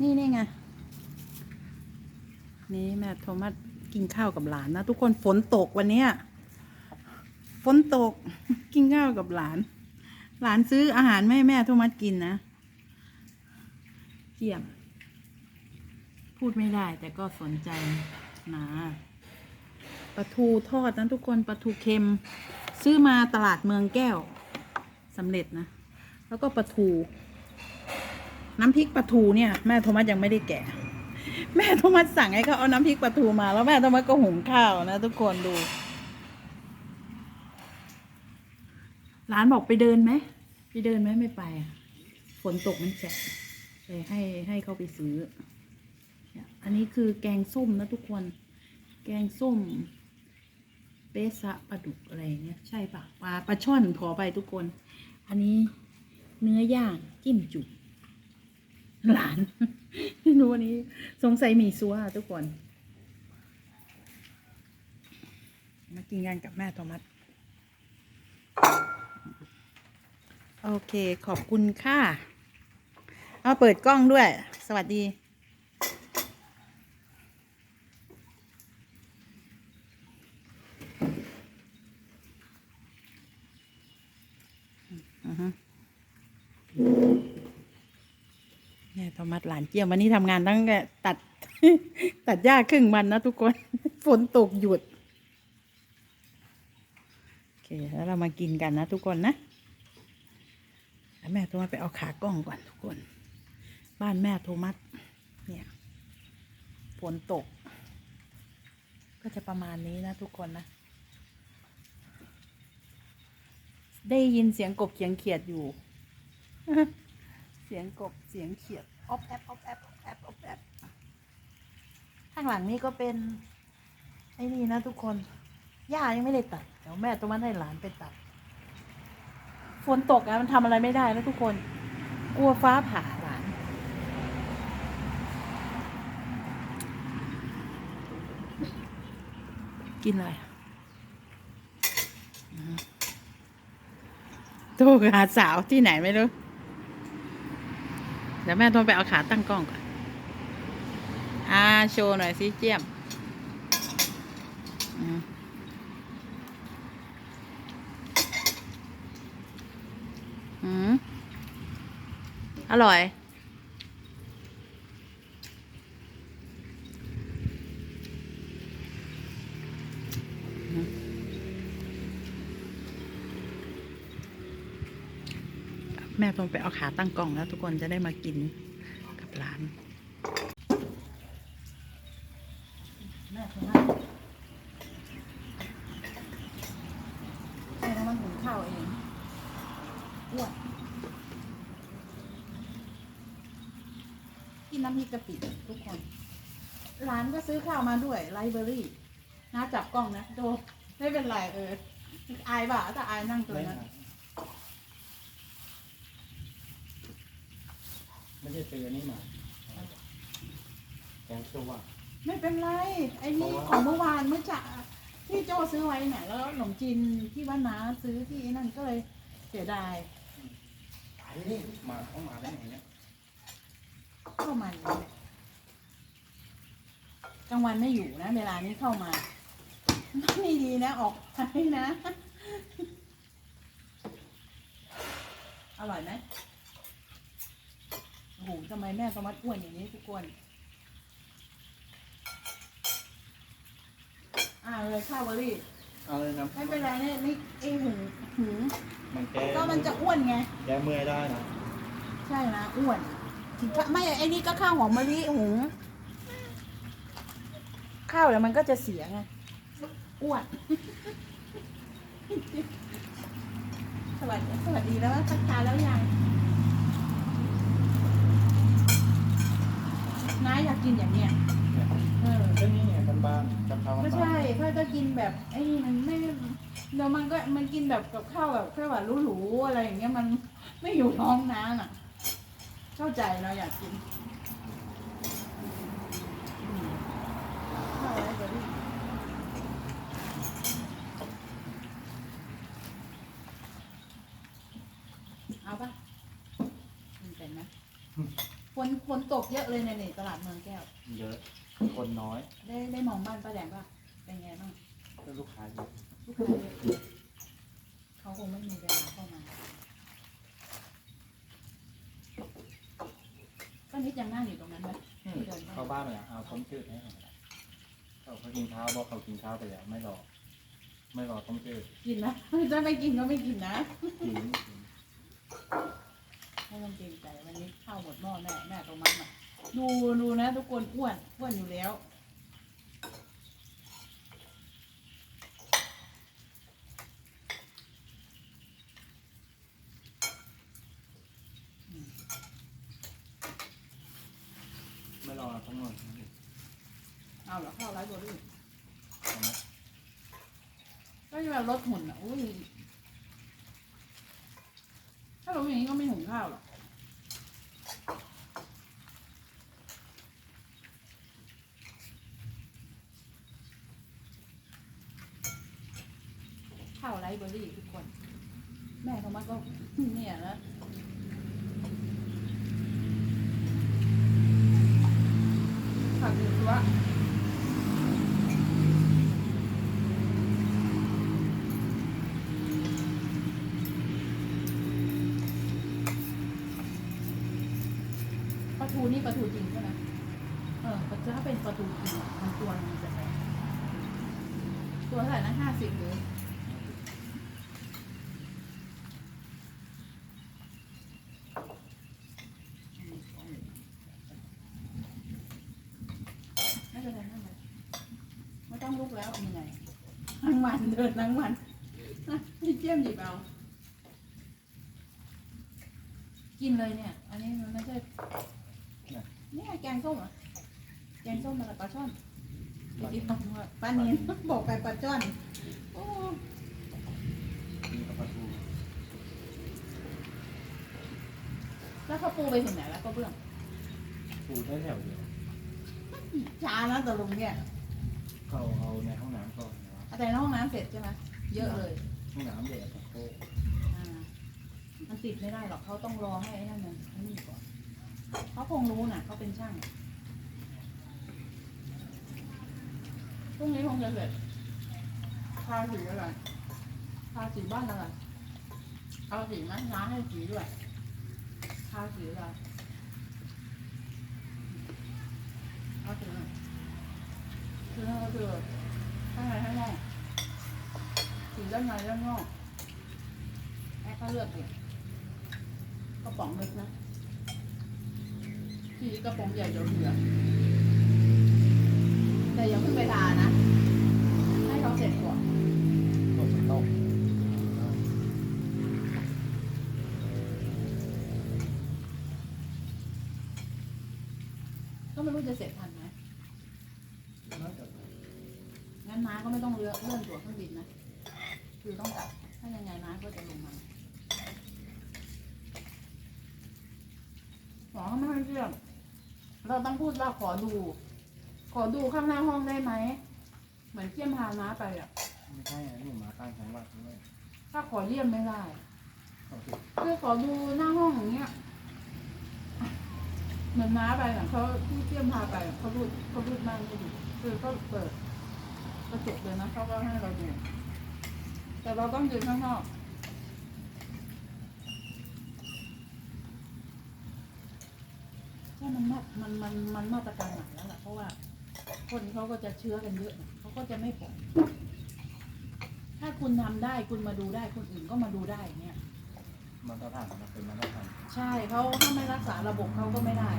นี่นี่ไง นี่แม่โทมัสกินข้าวกับหลานนะ ทุกคนฝนตกวันเนี้ยฝนตกกินข้าวกับหลาน หลานซื้ออาหารไม่แม่โทมัสกินนะเจียม พูดไม่ได้แต่ก็สนใจนะปลาทูทอดนะทุกคนปลาทูเค็ม ซื้อมาตลาดเมืองแก้วสำเร็จนะ แล้วก็ปลาทู น้ำพริกปลาทูเนี่ยแม่โทมัสยังไม่ได้แกะ แม่โทมัสสั่งให้เขาเอาน้ำพริกปลาทูมา แล้วแม่โทมัสก็หุงข้าวนะ ทุกคนดูร้านบอกไปเดินไหมไปเดินไหมไม่ไปฝนตกมันแฉะเลยให้ให้เขาไปซื้อ อันนี้คือแกงส้มนะทุกคน แกงส้ม เปสะปลาดุกอะไรเงี้ยใช่ปะปลาปลาช่อนขอไปทุกคน อันนี้เนื้อย่างจิ้มจุ่ม หลานไม่รู้วันนี้ สงสัยมีซัวทุกคน มากินกันกับแม่โทมัสโอเค ขอบคุณค่ะ เอาเปิดกล้องด้วย สวัสดี อือฮึเนี่ยโท มัสหลานเจียมวันนี้ทำงานตั้งแต่ตัด ตัดหญ้าครึ่งวันนะทุกคน ฝนตกหยุด โอเค แล้วเรามากินกันนะทุกคนนะแแม่โทมัสไปเอาขากล้องก่อนทุกคน บ้านแม่โทมัสเนี่ยฝนตก ก็จะประมาณนี้นะทุกคนนะ ได้ยินเสียงกบเสียงเขียดอยู่ เสียงกบเสียงเขียด อบแอบอบแอบอบแอบอบแอบข้างหลังนี่ก็เป็น ไอ้นี่นะทุกคนหญ้ายังไม่ได้ตัดเดี๋ยวแม่ตัวมันให้หลานไปตัดฝนตกอะมันทำอะไรไม่ได้แล้วทุกคน กลัวฟ้าผ่าหลาน กินอะไรอืมโทรหาสาวที่ไหนไม่รู้ ดี๋ยวแม่ต้องไปเอาขาตั้งกล้องก่อน อ่า โชว์หน่อยสิเจียมอืมอืมอร่อย แม่ต้องไปเอาขาตั้งกล้องแล้วทุกคนจะได้มากินกับร้านแม่ทำไมแม่ทำมันหุงข้าวเองอ้วนกินน้ำพริกกะปิทุกคน ร้านก็ซื้อข้าวมาด้วยไลเบอรี่น้าจับกล้องนะโดไม่เป็นไรเออ อายบ่ะแต่อายนั่งตัวนั้น ไม่ใช่ซื้ออันนี้มาแกงเขียวหวาน ไม่เป็นไร ไอ้นี่เพราะว่าของเมื่อวานเมื่อจะที่โจซื้อไว้เนี่ยแล้วขนมจีนที่บ้านน้าซื้อที่นั่นก็เลยเสียดายขายนี่มาเข้ามาได้ไงเนี่ยเข้ามาอยู่เนี่ยกลางวันไม่อยู่นะ เวลานี้เข้ามาไม่ดีนะออกไปนะ อร่อยไหม โอ้โหทำไมแม่สมัดอ้วนอย่างนี้ทุกคน อ่าเลยข้าวเบอร์รี่เอาเลยครับ ไม่เป็นไรเนี่ยนี่ไอหูหูมันแก้ก็มันจะอ้วนไง แก้เมื่อยได้นะ ใช่นะอ้วนถึงก็ไม่ไอ้นี่ก็ข้าวหอมมะลิหุงข้าวเดี๋ยวมันก็จะเสียไงอ้วนสวัสดีสวัสดีแล้วทักทายแล้วยัง น้าอยากกินอย่างเนี้ยเออเรื่องนี้ไงบ้านๆกับข้าวไม่ใช่ถ้าจะกินแบบไอ้นี่มันไม่เดี๋ยวมันก็มันกินแบบกับข้าวแบบข้าวหวานหรูๆอะไรอย่างเงี้ยมันไม่อยู่ท้องน้าน่ะ เข้าใจเราอยากกินอืมข้าวอะไรเบอร์รี่เอาปะมันเป็นไหม ฝนนฝนตกเยอะเลยในนี่ตลาดเมืองแก้ว เยอะ คนน้อย ได้ได้มองบ้านป้าแดงป่ะ เป็นไงบ้างก็ลูกค้าเยอะลูกค้าเยอะเขาคงไม่มีเวลาเข้ามาก็นิดยังนั่งอยู่ตรงนั้นไหมเข้าบ้านไปแล้วเอาต้มจืดให้หน่อยเขาเขากินข้าวบอกเขากินข้าวไปแล้วไม่รอ ไม่รอต้มจืดกินนะถ้าไม่กินก็ไม่กินนะ กินกิน ไม่ต้องเกรงใจวันนี้ข้าวหมดหม้อแม่แม่ตรงมันอะดูดูนะทุกคนอ้วนอ้วนอยู่แล้วไม่รอทั้งหมดเอาเหรอข้าวไร้โบลี่เอาไหมก็จะแบบลดหุ่นอะอุ้ยถ้าเราอย่างนี้ก็ไม่หุงข้าวหรอกข้าวไรเบอรี่ทุกคน แม่เขามาก็เนี่ยนะผักหนึ่งตั ทูนี่ปลาทูจริงใช่ไหมเออถ้าเป็นปลาทูจริงมันตัวมันจะแพงตัวเท่าไหร่นะห้าสิบหรือไม่เป็นไรไม่เป็นไรไม่ต้องลุกแล้วเหนื่อยทั้งวันเดินทั้งวันอะพี่เจียมหยิบเอากินเลยเนี่ย อันนี้มันไม่ใช่ นี่ยแกงส้มเหรอแกงส้มมากับปลาช่อนอีกคำว่าปลาเนียนบอกไปปลาช่อนโอ้มีกระปลาทูแล้วเขาปูไปถึงไหนแล้วก็เบื้องทูได้แถวเดียวช้านะตกลงเนี่ยเขาเอาในห้องน้ำก่อนนะครับแต่ในห้องน้ำเสร็จใช่ไหมเยอะเลย ห้องน้ำเด็กกับโต๊ะอ่ามันติดไม่ได้หรอกเขาต้องรอให้ไอ้นั่นมันไอ้นี่ก่อน เขาคงรู้น่ะเขาเป็นช่างพรุ่งนี้คงจะเสร็จทาสีอะไรทาสีบ้านอะไรเอาสีไหมน้าให้สีด้วยทาสีอะไรเอาสีอะไรคือนั่นก็คือข้างในข้างนอกสีด้านในด้านนอกแม่ก็เลือกดิกระป๋องเล็กนะ ที่กระป๋องใหญ่เดี๋ยวเหลือแต่ยังไม่ไปทานะ ให้เขาเสร็จก่อนโต๊ะโต๊ะก็ไม่รู้จะเสร็จทันไหมน่าจะงั้นน้าก็ไม่ต้องเลื่อนเลื่อนตัวเครื่องบินนะ คือต้องกลับ ถ้ายังไงน้าก็จะลงมาหมอเขาไม่ให้เชื่อม เราต้องพูดว่าขอดู ขอดูข้างหน้าห้องได้ไหม เหมือนเที่ยมพาน้าไปอะ ไม่ใช่อะหนูมาต่างจังหวัดด้วยถ้าขอเยี่ยมไม่ได้เขาติดคือขอดูหน้าห้องอย่างเงี้ย เหมือนน้าไปอะเขาที่เที่ยมพาไปอะเขาพูดเขาพูดมากไม่ดีคือเขาเปิดกระจกเลยนะเขาก็ให้เราดู แต่เราต้องยืนข้างนอกว่า มันมามันมันมันมาตรการหนักแล้วแหละเพราะว่า คนเขาก็จะเชื้อกันเยอะเขาก็จะไม่ปล่อยถ้าคุณทำได้คุณมาดูได้คนอื่นก็มาดูได้อย่างเนี่ยมาตรฐานมันเป็นมาตรฐานใช่เขาถ้าไม่รักษาระบบเขาก็ไม่ได้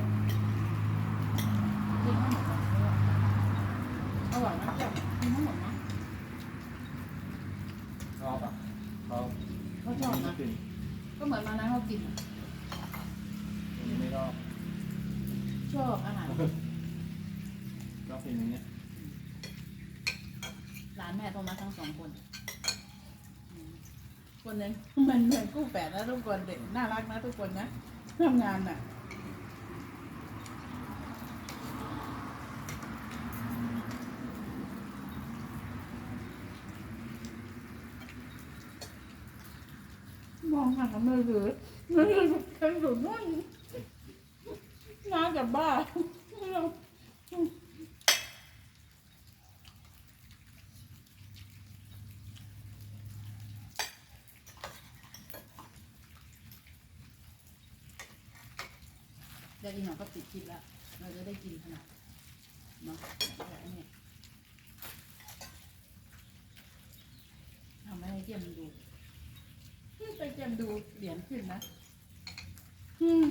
กินทั้งหมดเลยอร่อยนะเจ้ากินทั้งหมดนะชอบอะเขาเขาชอบนะ กินก็เหมือนมานะเขากินอะอันนี้ไม่ชอบ ชอบอาหารชอบกินอย่างเงี้ยร้านแม่โทรมาทั้งสองคนอืมคนหนึ่งมันเหมือนกู้แฝดนะทุกคนเด็กน่ารักนะทุกคนนะทำงานน่ะมองหามือถือมือถือเป็นสุดมุ่นน้ากลับบ้านได้กินหน่อยก็ติดคลิปแล้ว เราจะได้กินขนาดเนาะแบบนี้ทำให้เจียมดู ไปเจียมดูเหรียญขึ้นนะ อืม